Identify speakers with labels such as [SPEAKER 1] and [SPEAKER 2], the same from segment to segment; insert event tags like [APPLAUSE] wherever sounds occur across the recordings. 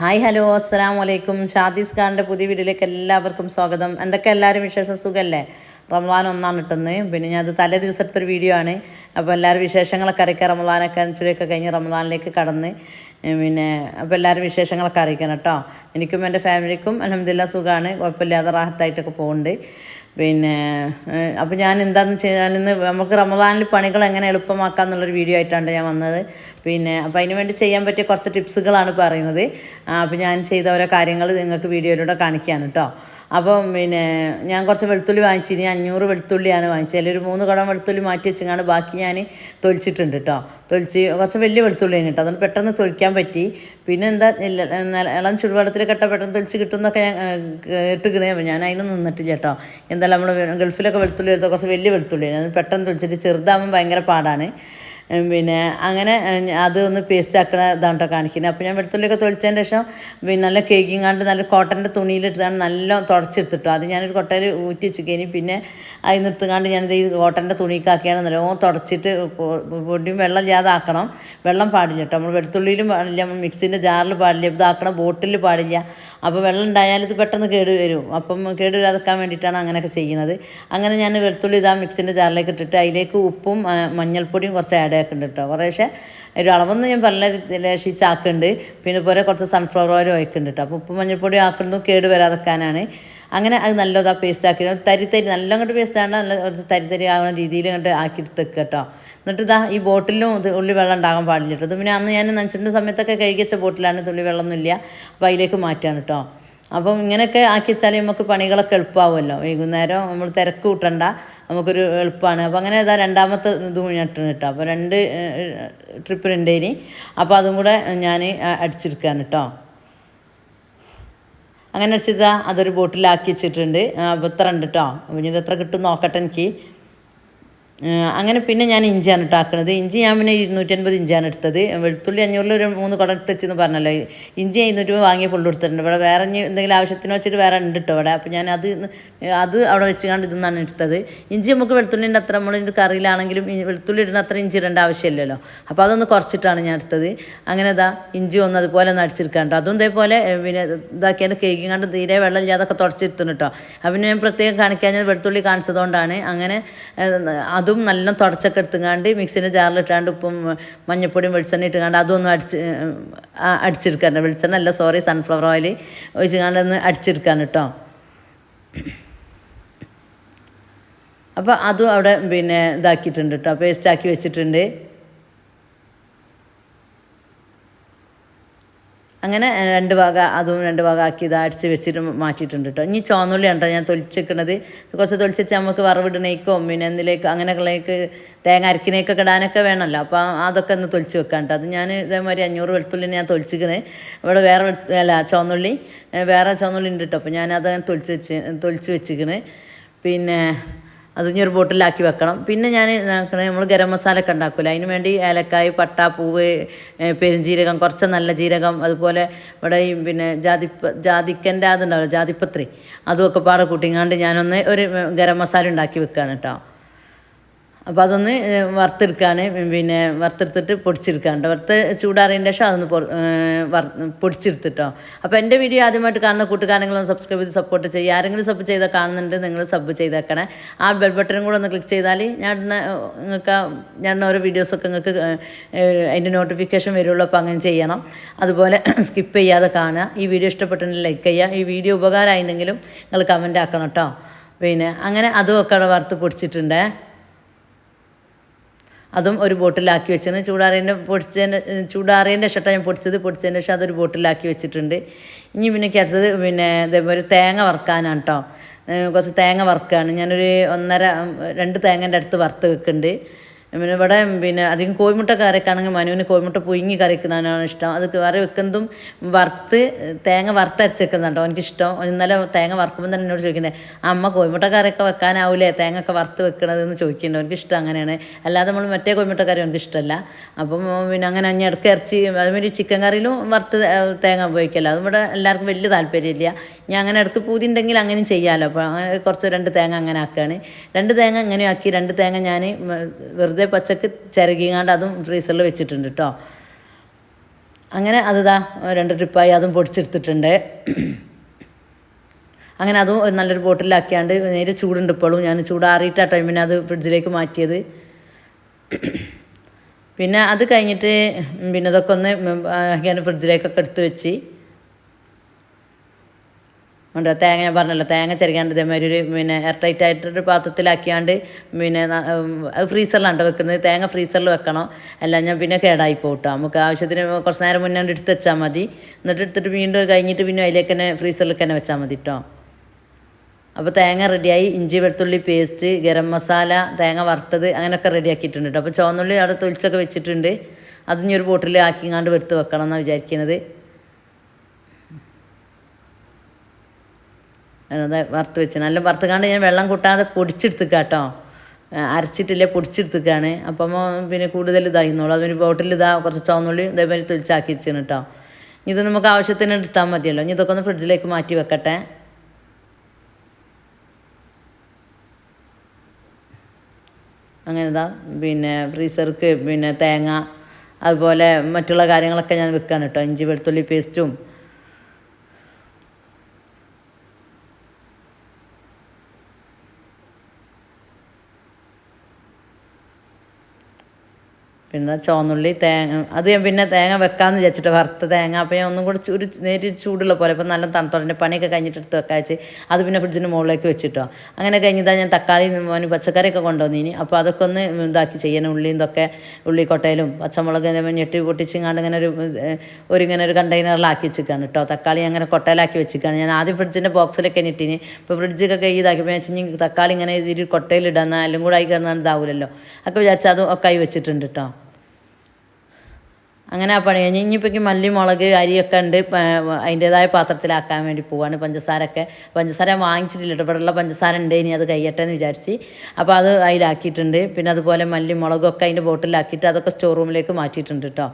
[SPEAKER 1] Hi hello അസ്സാം വലൈക്കും ഷാദീസ് ഖാന്റെ പുതിയ വീഡിയോയിലേക്ക് എല്ലാവർക്കും സ്വാഗതം. എന്തൊക്കെ എല്ലാവരും വിശേഷം? സുഖമല്ലേ റമദാൻ ഒന്നാണ് കിട്ടുന്നത് പിന്നെ ഞാൻ അത് തലേ ദിവസത്തെ ഒരു വീഡിയോ ആണ്. അപ്പോൾ എല്ലാവരും വിശേഷങ്ങളൊക്കെ അറിയിക്കുക റമദാനൊക്കെ ചുരിയൊക്കെ കഴിഞ്ഞ് റമദാനിലേക്ക് കടന്ന് പിന്നെ അപ്പോൾ എല്ലാവരും വിശേഷങ്ങളൊക്കെ അറിയിക്കണം കേട്ടോ. എനിക്കും എന്റെ ഫാമിലിക്കും അലഹമ്മദില്ല സുഖമാണ് കുഴപ്പമില്ലാതെ റാഹത്തായിട്ടൊക്കെ പോകുന്നുണ്ട് പിന്നെ അപ്പോൾ ഞാൻ എന്താണെന്ന് വെച്ച് കഴിഞ്ഞാൽ ഇന്ന് നമുക്ക് റമദാനിൽ പണികൾ എങ്ങനെ എളുപ്പമാക്കാം എന്നുള്ളൊരു വീഡിയോ ആയിട്ടാണ് ഞാൻ വന്നത്. പിന്നെ അപ്പോൾ അതിന് വേണ്ടി ചെയ്യാൻ പറ്റിയ കുറച്ച് ടിപ്സുകളാണ് പറയുന്നത്. അപ്പോൾ ഞാൻ ചെയ്ത ഓരോ കാര്യങ്ങൾ നിങ്ങൾക്ക് വീഡിയോയിലൂടെ കാണിക്കുകയാണ് കേട്ടോ അപ്പം പിന്നെ ഞാൻ കുറച്ച് വെളുത്തുള്ളി വാങ്ങിച്ചിന് അഞ്ഞൂറ് വെളുത്തുള്ളിയാണ് വാങ്ങിച്ചത്. അതിൽ ഒരു മൂന്ന് കുടം വെളുത്തുള്ളി മാറ്റി വെച്ചങ്ങാണ്ട് ബാക്കി ഞാൻ തൊലിച്ചിട്ടുണ്ട് കേട്ടോ തൊലിച്ച് കുറച്ച് വലിയ വെളുത്തുള്ളി ആണ് കേട്ടോ അതുകൊണ്ട് പെട്ടെന്ന് തൊലിക്കാൻ പറ്റി. പിന്നെ എന്താ ഇളം ചുടുവെള്ളത്തിൽ കെട്ട പെട്ടെന്ന് തൊലിച്ച് കിട്ടുമെന്നൊക്കെ ഞാൻ ഇട്ടുകിണേ ഞാൻ അതിന് നിന്നിട്ടില്ല കേട്ടോ എന്തായാലും നമ്മൾ ഗൾഫിലൊക്കെ വെളുത്തുള്ളി എടുത്താൽ കുറച്ച് വലിയ വെളുത്തുള്ളിയാണ്. അത് പെട്ടെന്ന് തൊലിച്ചിട്ട് ചെറുതാകുമ്പോൾ ഭയങ്കര പാടാണ്. പിന്നെ അങ്ങനെ അത് ഒന്ന് പേസ്റ്റ് ആക്കണ ഇതാണ് കേട്ടോ കാണിക്കുന്നത്. അപ്പോൾ ഞാൻ വെളുത്തുള്ളിയൊക്കെ തൊളിച്ചതിന് ശേഷം പിന്നെ നല്ല കേക്കിങ്ങാണ്ട് നല്ല കോട്ടന്റെ തുണിയിലിട്ടതാണ് നല്ല തുടച്ചെടുത്തിട്ടോ. അത് ഞാനൊരു കൊട്ടയിൽ ഊറ്റി വെച്ചിക്കേനി പിന്നെ അതിൽ നിർത്തുകാണ്ട് ഞാനിത് ഈ കോട്ടന്റെ തുണിക്കാക്കിയാണ് നല്ലോണം തുടച്ചിട്ട് പൊടിയും വെള്ളം ഇല്ലാതാക്കണം. വെള്ളം പാടില്ല കേട്ടോ നമ്മൾ വെളുത്തുള്ളിയിലും പാടില്ല നമ്മൾ മിക്സിന്റെ ജാറിൽ പാടില്ല ഇതാക്കണം ബോട്ടിൽ പാടില്ല. അപ്പോൾ വെള്ളം ഉണ്ടായാൽ ഇത് പെട്ടെന്ന് കേട് വരും. അപ്പം കേട് വരാതെക്കാൻ വേണ്ടിയിട്ടാണ് അങ്ങനെയൊക്കെ ചെയ്യുന്നത്. അങ്ങനെ ഞാൻ വെളുത്തുള്ളി ഇതാ മിക്സിന്റെ ജാറിലേക്ക് ഇട്ടിട്ട് അതിലേക്ക് ഉപ്പും മഞ്ഞൾപ്പൊടിയും കുറച്ച് ആഡ് ആക്കുന്നുണ്ട് കേട്ടോ കുറേശ്ശെ ഒരു അളവൊന്നും ഞാൻ പല ലേശിച്ച് ആക്കുന്നുണ്ട്. പിന്നെ പോലെ കുറച്ച് സൺഫ്ലവർ ഓയിൽ ഒഴിക്കുന്നുണ്ട് കേട്ടോ അപ്പോൾ ഉപ്പ് മഞ്ഞൾപ്പൊടി ആക്കുന്നു കേട് വരാതെക്കാനാണ്. അങ്ങനെ അത് നല്ലതാ പേസ്റ്റ് ആക്കി. തരി തരി നല്ല അങ്ങോട്ട് പേസ്റ്റ് ആണ് നല്ല തരി തരി ആവുന്ന രീതിയിൽ അങ്ങോട്ട് ആക്കി തെക്കുക കേട്ടോ എന്നിട്ട് ഇതാ ഈ ബോട്ടിലും ഉള്ളി വെള്ളം ഉണ്ടാകാൻ പാടില്ല കേട്ടോ പിന്നെ അന്ന് ഞാൻ നനച്ചിട്ടുണ്ട് സമയത്തൊക്കെ കഴുകി വെച്ച ബോട്ടിലാണ് തുള്ളി വെള്ളമൊന്നുമില്ല. അപ്പോൾ അതിലേക്ക് മാറ്റാണ് കേട്ടോ അപ്പം ഇങ്ങനെയൊക്കെ ആക്കി വെച്ചാൽ നമുക്ക് പണികളൊക്കെ എളുപ്പമാവുമല്ലോ വൈകുന്നേരം നമ്മൾ തിരക്ക് കൂട്ടണ്ട നമുക്കൊരു എളുപ്പമാണ് അപ്പോൾ അങ്ങനെ ഇതാ രണ്ടാമത്തെ ഇത് മുന്നിട്ട് കേട്ടോ. അപ്പോൾ രണ്ട് ട്രിപ്പിനുണ്ട് ഇനി. അപ്പോൾ അതും കൂടെ ഞാൻ അടിച്ചെടുക്കുകയാണ് കേട്ടോ. അങ്ങനെ വെച്ചിതാ അതൊരു ബോട്ടിലാക്കി വെച്ചിട്ടുണ്ട്. അപ്പോൾ ഇത്ര ഉണ്ട് കേട്ടോ. അപ്പം ഇത് എത്ര കിട്ടും നോക്കട്ടെ എനിക്ക്. അങ്ങനെ പിന്നെ ഞാൻ ഇഞ്ചിയാണ് കേട്ടോ ആക്കണത് ഇഞ്ചി ഞാൻ പിന്നെ ഇരുന്നൂറ്റൻപത് ഇഞ്ചിയാണ് എടുത്തത്. വെളുത്തുള്ളി അഞ്ഞൂറിൽ ഒരു മൂന്ന് കുടം എടുത്ത് വെച്ചെന്ന് പറഞ്ഞല്ലോ. ഇഞ്ചി ഇരുന്നൂറ്റി രൂപ വാങ്ങി ഫുള്ള് എടുത്തിട്ടുണ്ട്. ഇവിടെ വേറെ എന്തെങ്കിലും ആവശ്യത്തിന് വെച്ചിട്ട് വേറെ ഉണ്ട് കേട്ടോ ഇവിടെ. അപ്പോൾ ഞാൻ അത് അത് അവിടെ വെച്ച് കണ്ട് ഇതെന്നാണ് എടുത്തത്. ഇഞ്ചി നമുക്ക് വെളുത്തുള്ളിന്റെ അത്ര നമ്മൾ കറിയിലാണെങ്കിലും വെളുത്തുള്ളി ഇടുന്ന അത്ര ഇഞ്ചി ഇടേണ്ട ആവശ്യമില്ലല്ലോ. അപ്പോൾ അതൊന്ന് കുറച്ചിട്ടാണ് ഞാൻ എടുത്തത്. അങ്ങനെ ഇതാ ഇഞ്ചി ഒന്ന് അതുപോലെ ഒന്ന് അടിച്ചെടുക്കാണ്ട് അതും ഇതേപോലെ പിന്നെ ഇതാക്കിയാൽ കേക്കും കണ്ട് തീരെ വെള്ളം ഇല്ലാതൊക്കെ തുടച്ചിരുത്തുന്നു കേട്ടോ അപ്പം ഞാൻ പ്രത്യേകം കാണിക്കാൻ വെളുത്തുള്ളി കാണിച്ചതുകൊണ്ടാണ്. അങ്ങനെ ഏ, അതും നല്ല തുടച്ചൊക്കെ എടുത്തുകാണ്ട് മിക്സിന്റെ ജാറിലിട്ടാണ്ട് ഉപ്പും മഞ്ഞപ്പൊടിയും വെളിച്ചെണ്ണ ഇട്ടുകാണ്ട് അതൊന്നും അടിച്ച് അടിച്ചെടുക്കാറുണ്ട് വെളിച്ചെണ്ണ അല്ല സോറി സൺഫ്ലവർ ഓയിൽ ഒഴിച്ചുകാണ്ട് ഒന്ന് അടിച്ചെടുക്കാൻ കേട്ടോ അപ്പോൾ അതും അവിടെ പിന്നെ ഇതാക്കിയിട്ടുണ്ട് കേട്ടോ പേസ്റ്റാക്കി വെച്ചിട്ടുണ്ട്. അങ്ങനെ രണ്ട് ഭാഗ അതും രണ്ട് ഭാഗം ആക്കി ഇത് അടിച്ച് വെച്ചിട്ട് മാറ്റിയിട്ടുണ്ട് കേട്ടോ ഇനി ചോന്നുള്ളി ഉണ്ടോ ഞാൻ തൊലിച്ചിരിക്കണത് കുറച്ച് തൊലിച്ച് നമുക്ക് വറവിടണേക്കോ പിന്നെ എന്തിലേക്ക് അങ്ങനെയൊക്കെ തേങ്ങ അരക്കിനേക്കൊക്കെ ഇടാനൊക്കെ വേണമല്ലോ. അപ്പോൾ അതൊക്കെ ഒന്ന് തൊലിച്ച് വെക്കാം കേട്ടോ അത് ഞാൻ ഇതേമാതിരി അഞ്ഞൂറ് വെളുത്തുള്ളി ഞാൻ തൊലിച്ചിരിക്കുന്നത് ഇവിടെ വേറെ അല്ല ചോന്നുള്ളി വേറെ ചോന്നുള്ളി ഉണ്ട് കേട്ടോ അപ്പോൾ ഞാനത് തൊലിച്ച് വെച്ച് തൊലിച്ച് വെച്ചിരിക്കുന്നത് പിന്നെ അത് ഒരു ബോട്ടിലാക്കി വെക്കണം. പിന്നെ ഞാൻ നമ്മൾ ഗരം മസാല ഒക്കെ ഉണ്ടാക്കില്ല അതിന് വേണ്ടി ഏലക്കായ് പട്ട പൂവ് പെരുംജീരകം കുറച്ച് നല്ല ജീരകം അതുപോലെ ഇവിടെ ഈ പിന്നെ ജാതിപ്പ ജാതിക്കന്റെ അതുണ്ടാവില്ല ജാതിപ്പത്രി അതുമൊക്കെ പാടെ കൂട്ടിങ്ങാണ്ട് ഞാനൊന്ന് ഒരു ഗരം മസാല ഉണ്ടാക്കി വെക്കുകയാണ് കേട്ടോ അപ്പോൾ അതൊന്ന് വറുത്തെടുക്കാൻ പിന്നെ വറുത്തെടുത്തിട്ട് പൊടിച്ചെടുക്കാണ്ട് വറുത്ത് ചൂടാറിയതിന്റെ ശേഷം അതൊന്ന് പൊടിച്ചെടുത്തിട്ടോ അപ്പോൾ എന്റെ വീഡിയോ ആദ്യമായിട്ട് കാണുന്ന കൂട്ടുകാരെങ്കിലും സബ്സ്ക്രൈബ് ചെയ്ത് സപ്പോർട്ട് ചെയ്യുക. ആരെങ്കിലും സബ് ചെയ്താൽ കാണുന്നുണ്ട് നിങ്ങൾ സബ് ചെയ്തേക്കണേ. ആ ബെൽ ബട്ടനും കൂടെ ഒന്ന് ക്ലിക്ക് ചെയ്താൽ ഞാൻ നിങ്ങൾക്ക് ഞാൻ ഓരോ വീഡിയോസൊക്കെ നിങ്ങൾക്ക് അതിന്റെ നോട്ടിഫിക്കേഷൻ വരുള്ളൂ. അപ്പോൾ അങ്ങനെ ചെയ്യണം. അതുപോലെ [CLEARS THROAT] സ്കിപ്പ് ചെയ്യാതെ കാണുക. ഈ വീഡിയോ ഇഷ്ടപ്പെട്ടെങ്കിൽ ലൈക്ക് ചെയ്യുക. ഈ വീഡിയോ ഉപകാരമായിരുന്നെങ്കിലും നിങ്ങൾ കമന്റ് ആക്കണം കേട്ടോ പിന്നെ അങ്ങനെ അതും ഒക്കെ വറുത്ത് പൊടിച്ചിട്ടുണ്ടേ. അതും ഒരു ബോട്ടിലാക്കി വെച്ചിരുന്നു ചൂടാറിയന്റെ പൊടിച്ചതിന്റെ ചൂടാറിയന്റെ ഷട്ടാണ് ഞാൻ പൊടിച്ചത് പൊടിച്ചതിന്റെ ശേഷം അതൊരു ബോട്ടിലാക്കി വെച്ചിട്ടുണ്ട്. ഇനി പിന്നെ അടുത്തത് പിന്നെ ഇതേപോലെ തേങ്ങ വറുക്കാനാണ് കേട്ടോ കുറച്ച് തേങ്ങ വറുക്കുകയാണ് ഞാനൊരു ഒന്നര രണ്ട് തേങ്ങേന്റെ അടുത്ത് വറുത്ത് വെക്കുന്നുണ്ട്. പിന്നെ ഇവിടെ പിന്നെ അധികം കോഴിമുട്ട കറിക്കാണെങ്കിൽ മനുവിന് കോഴിമുട്ട പുഴുങ്ങി കറിക്കുന്നതിനാണ് ഇഷ്ടം. അത് കറി വെക്കുന്നതും വറുത്ത് തേങ്ങ വറുത്തരച്ച് വെക്കുന്നുണ്ടോ എനിക്കിഷ്ടം. ഇന്നലെ തേങ്ങ വറുക്കുമ്പോൾ തന്നെ എന്നോട് ചോദിക്കുന്നത് അമ്മ കോഴിമുട്ട കറിയൊക്കെ വെക്കാനാവില്ലേ തേങ്ങ ഒക്കെ വറുത്ത് വെക്കണത് എന്ന് ചോദിക്കുന്നുണ്ട്. എനിക്കിഷ്ടം അങ്ങനെയാണ്. അല്ലാതെ നമ്മൾ മറ്റേ കോഴിമുട്ട കറി എനിക്ക് ഇഷ്ടമല്ല. അപ്പം പിന്നെ അങ്ങനെ ഇനി ഇടയ്ക്ക് ഇറച്ചി അതുമാതിരി ചിക്കൻ കറിയിലും വറുത്ത് തേങ്ങ ഉപയോഗിക്കില്ല. അതും ഇവിടെ എല്ലാവർക്കും വലിയ താല്പര്യമില്ല ഞാൻ അങ്ങനെ ഇടയ്ക്ക് പൂതി ഉണ്ടെങ്കിൽ അങ്ങനെയും ചെയ്യാമല്ലോ അപ്പോൾ അങ്ങനെ കുറച്ച് രണ്ട് തേങ്ങ അങ്ങനെ ആക്കുകയാണ്. രണ്ട് തേങ്ങ ഇങ്ങനെ ആക്കി രണ്ട് തേങ്ങ ഞാൻ വെറുതെ പച്ചക്ക് ചിരകിങ്ങാണ്ട് അതും ഫ്രീസറിൽ വെച്ചിട്ടുണ്ട് കേട്ടോ അങ്ങനെ അത് ഇതാ രണ്ട് ട്രിപ്പായി അതും പൊടിച്ചെടുത്തിട്ടുണ്ട്. അങ്ങനെ അതും നല്ലൊരു ബോട്ടിലാക്കിയാണ്ട് നേരെ ചൂടുണ്ട് ഇപ്പോഴും ഞാൻ ചൂടാറിയിട്ട് ആ ടൈമിന് അത് ഫ്രിഡ്ജിലേക്ക് മാറ്റിയത്. പിന്നെ അത് കഴിഞ്ഞിട്ട് പിന്നെ അതൊക്കെ ഒന്ന് ഫ്രിഡ്ജിലേക്കൊക്കെ എടുത്ത് വെച്ച്. ഉണ്ട് തേങ്ങ ഞാൻ പറഞ്ഞല്ലോ തേങ്ങ ചെറിയാണ്ട് ഇതേമാതിരി ഒരു പിന്നെ എയർ ടൈറ്റ് ആയിട്ടൊരു പാത്രത്തിലാക്കിയാണ്ട് പിന്നെ ഫ്രീസറിലാണ് വെക്കുന്നത്. തേങ്ങ ഫ്രീസറിൽ വെക്കണം. അല്ല ഞാൻ പിന്നെ കേടായി പോട്ടോ നമുക്ക് ആവശ്യത്തിന് കുറച്ച് നേരം മുന്നേ എടുത്ത് വെച്ചാൽ മതി. എന്നിട്ട് എടുത്തിട്ട് വീണ്ടും കഴിഞ്ഞിട്ട് പിന്നെ അതിലേക്ക് തന്നെ ഫ്രീസറിൽ തന്നെ വെച്ചാൽ മതി കേട്ടോ അപ്പോൾ തേങ്ങ റെഡിയായി. ഇഞ്ചി വെളുത്തുള്ളി പേസ്റ്റ് ഗരം മസാല തേങ്ങ വറുത്തത് അങ്ങനെയൊക്കെ റെഡിയാക്കിയിട്ടുണ്ട് കേട്ടോ അപ്പോൾ ചുവന്നുള്ളി അവിടെ തൊലിച്ചൊക്കെ വെച്ചിട്ടുണ്ട്. അത് ഒരു ബോട്ടിൽ ആക്കിങ്ങാണ്ട് വെടുത്ത് വെക്കണം എന്നാണ് വിചാരിക്കുന്നത് അത് വറുത്ത് വെച്ച് നല്ല വറുത്തുകാണ്ട് ഞാൻ വെള്ളം കൂട്ടാതെ പൊടിച്ചെടുത്തുക കേട്ടോ അരച്ചിട്ടില്ല പൊടിച്ചെടുത്തുക്കാണ്. അപ്പം പിന്നെ കൂടുതൽ ഇതായിരുന്നുള്ളൂ അതിന് ബോട്ടിൽ ഇതാ കുറച്ച് ചുവന്നുള്ളി ഇതേമാതിരി തൊലിച്ചാക്കി വെച്ചാണ് കേട്ടോ ഇത് നമുക്ക് ആവശ്യത്തിന് എടുത്താൽ മതിയല്ലോ. ഇനി ഇതൊക്കെ ഒന്ന് ഫ്രിഡ്ജിലേക്ക് മാറ്റി വെക്കട്ടെ. അങ്ങനെ പിന്നെ ഫ്രീസർക്ക് പിന്നെ തേങ്ങ അതുപോലെ മറ്റുള്ള കാര്യങ്ങളൊക്കെ ഞാൻ വെക്കാണ് കേട്ടോ ഇഞ്ചി വെളുത്തുള്ളി പേസ്റ്റും പിന്നെ ചുവന്നുള്ളി തേങ്ങ അത് ഞാൻ പിന്നെ തേങ്ങ വെക്കാമെന്ന് വിചാരിച്ചിട്ട് വറുത്ത തേങ്ങ. അപ്പോൾ ഞാൻ ഒന്നും കൂടി ഒരു നേരി ചൂടുള്ള പോലെ ഇപ്പോൾ നല്ല തണുത്തോടെ പണിയൊക്കെ കഴിഞ്ഞിട്ട് എടുത്ത് വെക്കാൻ വെച്ച് അത് പിന്നെ ഫ്രിഡ്ജിന് മുകളിലേക്ക് വെച്ചിട്ടോ. അങ്ങനെ കഴിഞ്ഞതാ ഞാൻ തക്കാളി മോന് പച്ചക്കറിയൊക്കെ കൊണ്ടുവന്നിനി. അപ്പോൾ അതൊക്കെ ഒന്ന് ഇതാക്കി ചെയ്യണം. ഉള്ളിയും ഇതൊക്കെ ഉള്ളിക്കൊട്ടയിലും പച്ചമുളക് ഞെട്ടി പൊട്ടിച്ചിങ്ങാണ്ട് ഇങ്ങനെ ഒരു ഒരു ഇങ്ങനെ ഒരു കണ്ടെയ്നറിലാക്കി വെച്ചിരിക്കുകയാണ് കേട്ടോ തക്കാളി അങ്ങനെ കൊട്ടയിലാക്കി വെച്ചിരിക്കുകയാണ് ഞാൻ ആദ്യം ഫ്രിഡ്ജിന്റെ ബോക്സിലൊക്കെ ഇട്ടിനി ഇപ്പോൾ ഫ്രിഡ്ജൊക്കെ കൈ ഇതാക്കിയപ്പോൾ ഞാൻ വെച്ചാൽ തക്കാളി ഇങ്ങനെ ഇതിൽ കൊട്ടയിലിടാൻ എല്ലാം കൂടെ ആയി കിടന്നാൽ ഇതാവില്ലല്ലോ ഒക്കെ വിചാരിച്ചാൽ അതും ഒക്കെ ആയി വെച്ചിട്ടുണ്ട് കേട്ടോ അങ്ങനെ ആ പണി കഴിഞ്ഞ് ഇനിയിപ്പോൾ മല്ലി മുളക് അരിയൊക്കെ ഉണ്ട് അതിന്റേതായ പാത്രത്തിലാക്കാൻ വേണ്ടി പോവാണ് പഞ്ചസാരൊക്കെ പഞ്ചസാര വാങ്ങിച്ചിട്ടില്ല ഇവിടെ ഇവിടെയുള്ള പഞ്ചസാര ഉണ്ട് ഇനി അത് കഴിയട്ടെ എന്ന് വിചാരിച്ച്. അപ്പോൾ അത് അതിലാക്കിയിട്ടുണ്ട്. പിന്നെ അതുപോലെ മല്ലി മുളകൊക്കെ അതിന്റെ ബോട്ടിലാക്കിയിട്ട് അതൊക്കെ സ്റ്റോർ റൂമിലേക്ക് മാറ്റിയിട്ടുണ്ട് കേട്ടോ.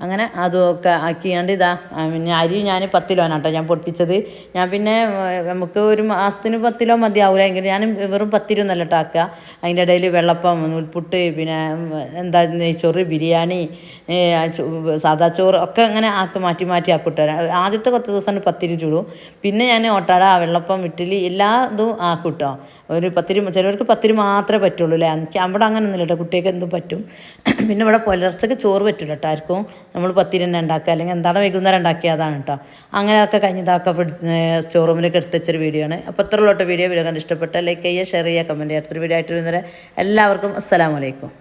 [SPEAKER 1] അങ്ങനെ അതൊക്കെ ആക്കിയാണ്ട് ഇതാ പിന്നെ അരി ഞാൻ പത്ത് കിലോനാണ് കേട്ടോ ഞാൻ പൊടിപ്പിച്ചത് ഞാൻ പിന്നെ നമുക്ക് ഒരു മാസത്തിന് പത്ത് കിലോ മതിയാവില്ല എങ്കിൽ ഞാൻ വെറും പത്ത് രൂപ നല്ല ആക്കുക. അതിന്റെ ഇടയിൽ വെള്ളപ്പം നൂൽപുട്ട് പിന്നെ എന്താ നെയ്ച്ചോറ് ബിരിയാണി സാദാ ചോറ് ഒക്കെ അങ്ങനെ ആക്കി മാറ്റി മാറ്റി ആക്കൂട്ടോ ആദ്യത്തെ കുറച്ച് ദിവസം പത്തിരി ചൂടും. പിന്നെ ഞാൻ ഓട്ടാട വെള്ളപ്പം ഇഡ്ഡലി എല്ലാ ഇതും ആക്കിട്ടോ ഒരു പത്തിരി ചിലവർക്ക് പത്തിരി മാത്രമേ പറ്റുള്ളൂ അല്ലേ? എനിക്ക് അവിടെ അങ്ങനെ ഒന്നുമില്ല കേട്ടോ കുട്ടികൾക്ക് എന്തും പറ്റും. [CLEARS THROAT] പിന്നെ ഇവിടെ പുലർച്ചയ്ക്ക് ചോറ് പറ്റില്ല കേട്ടോ ആർക്കും. നമ്മൾ പത്തിരി തന്നെ ഉണ്ടാക്കുക അല്ലെങ്കിൽ എന്താണ് വൈകുന്നേരം ഉണ്ടാക്കിയ അതാണ് കേട്ടോ അങ്ങനെയൊക്കെ കഴിഞ്ഞതൊക്കെ സ്റ്റോറൂമിലേക്ക് സ്റ്റോർ റൂമിലേക്ക് എടുത്ത് വെച്ചൊരു വീഡിയോ ആണ്. അപ്പോൾ ഇത്രയുള്ള വീഡിയോ വീഡിയോ കണ്ട് ഇഷ്ടപ്പെട്ട ലൈക്ക് ചെയ്യുക ഷെയർ ചെയ്യുക കമന്റ് ചെയ്യുക. അടുത്തൊരു വീഡിയോ ആയിട്ട് വരുന്നവരെ എല്ലാവർക്കും അസ്സലാമലൈക്കും